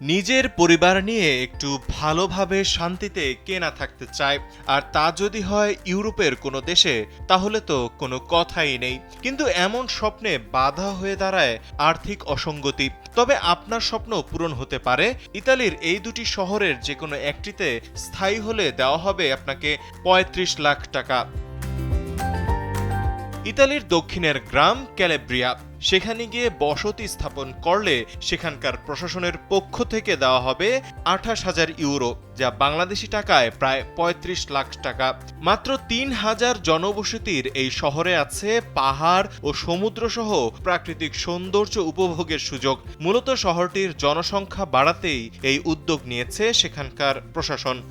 নিজের পরিবার নিয়ে একটু ভালোভাবে শান্তিতে কেনা থাকতে চায়। আর তা যদি হয় ইউরোপের কোনো দেশে, তাহলে তো কোনো কথাই নেই। কিন্তু এমন স্বপ্নে বাধা হয়ে দাঁড়ায় আর্থিক অসঙ্গতি। তবে আপনার স্বপ্ন পূরণ হতে পারে। ইতালির এই দুটি শহরের যে কোনো একটিতে স্থায়ী হলে দেওয়া হবে আপনাকে পঁয়ত্রিশ লাখ টাকা। ইতালির দক্ষিণের গ্রাম ক্যালেব্রিয়া। সেখানে গিয়ে বসতি স্থাপন করলে সেখানকার প্রশাসনের পক্ষ থেকে দেওয়া হবে আঠাশ হাজার ইউরো, যা বাংলাদেশি টাকায় প্রায় ৩৫ লাখ টাকা। মাত্র তিন হাজার জনবসতির এই শহরে আছে পাহাড় ও সমুদ্র সহ প্রাকৃতিক সৌন্দর্য উপভোগের সুযোগ। মূলত শহরটির জনসংখ্যা বাড়াতেই এই উদ্যোগ নিয়েছে সেখানকার প্রশাসন।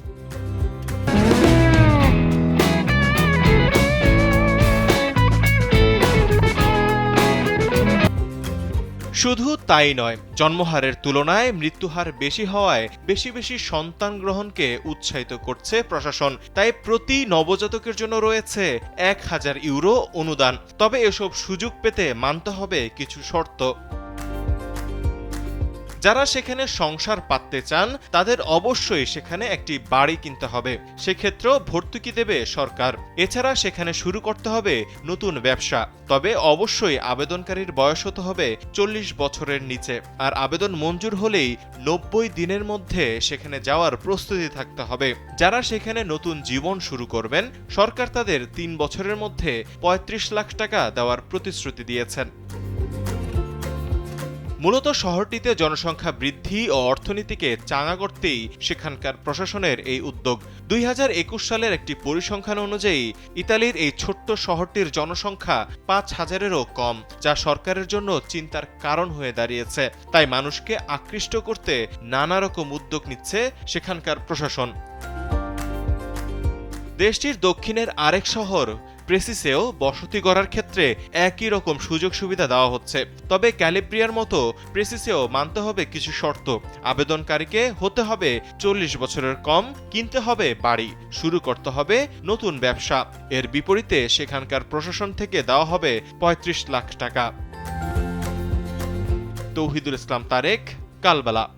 শুধু তাই নয়, জন্মহারের তুলনায় মৃত্যুহার বেশি হওয়ায় বেশি বেশি সন্তান গ্রহণকে উৎসাহিত করছে প্রশাসন। তাই প্রতি নবজাতকের জন্য রয়েছে এক হাজার ইউরো অনুদান। তবে এসব সুযোগ পেতে মানতে হবে কিছু শর্ত। যারা সেখানে সংসার পাততে চান, তাদের অবশ্যই সেখানে একটি বাড়ি কিনতে হবে। সেক্ষেত্রেও ভর্তুকি দেবে সরকার। এছাড়া সেখানে শুরু করতে হবে নতুন ব্যবসা। তবে অবশ্যই আবেদনকারীর বয়স হতে হবে চল্লিশ বছরের নিচে। আর আবেদন মঞ্জুর হলেই নব্বই দিনের মধ্যে সেখানে যাওয়ার প্রস্তুতি থাকতে হবে। যারা সেখানে নতুন জীবন শুরু করবেন, সরকার তাদের তিন বছরের মধ্যে ৩৫ লাখ টাকা দেওয়ার প্রতিশ্রুতি দিয়েছেন। মূলত শহরটিতে জনসংখ্যা বৃদ্ধি ও অর্থনীতিকে চাঙা করতেই সেখানকার প্রশাসনের এই উদ্যোগ। দুই হাজার একুশ সালের একটি পরিসংখ্যান অনুযায়ী ইতালির এই ছোট্ট শহরটির জনসংখ্যা পাঁচ হাজারেরও কম, যা সরকারের জন্য চিন্তার কারণ হয়ে দাঁড়িয়েছে। তাই মানুষকে আকৃষ্ট করতে নানা রকম উদ্যোগ নিচ্ছে সেখানকার প্রশাসন। দেশটির দক্ষিণের আরেক শহর প্রেসিসেও বসতি গড়ার ক্ষেত্রে একই রকম সুযোগ সুবিধা দেওয়া হচ্ছে। তবে ক্যালিব্রিয়ার মতো প্রেসিসেও মানতে হবে কিছু শর্ত। আবেদনকারীকে হতে হবে চল্লিশ বছরের কম, কিনতে হবে বাড়ি। শুরু করতে হবে নতুন ব্যবসা। এর বিপরীতে সেখানকার প্রশাসন থেকে দেওয়া হবে ৩৫ লাখ টাকা। তৌহিদুল ইসলাম তারেক, কালবেলা।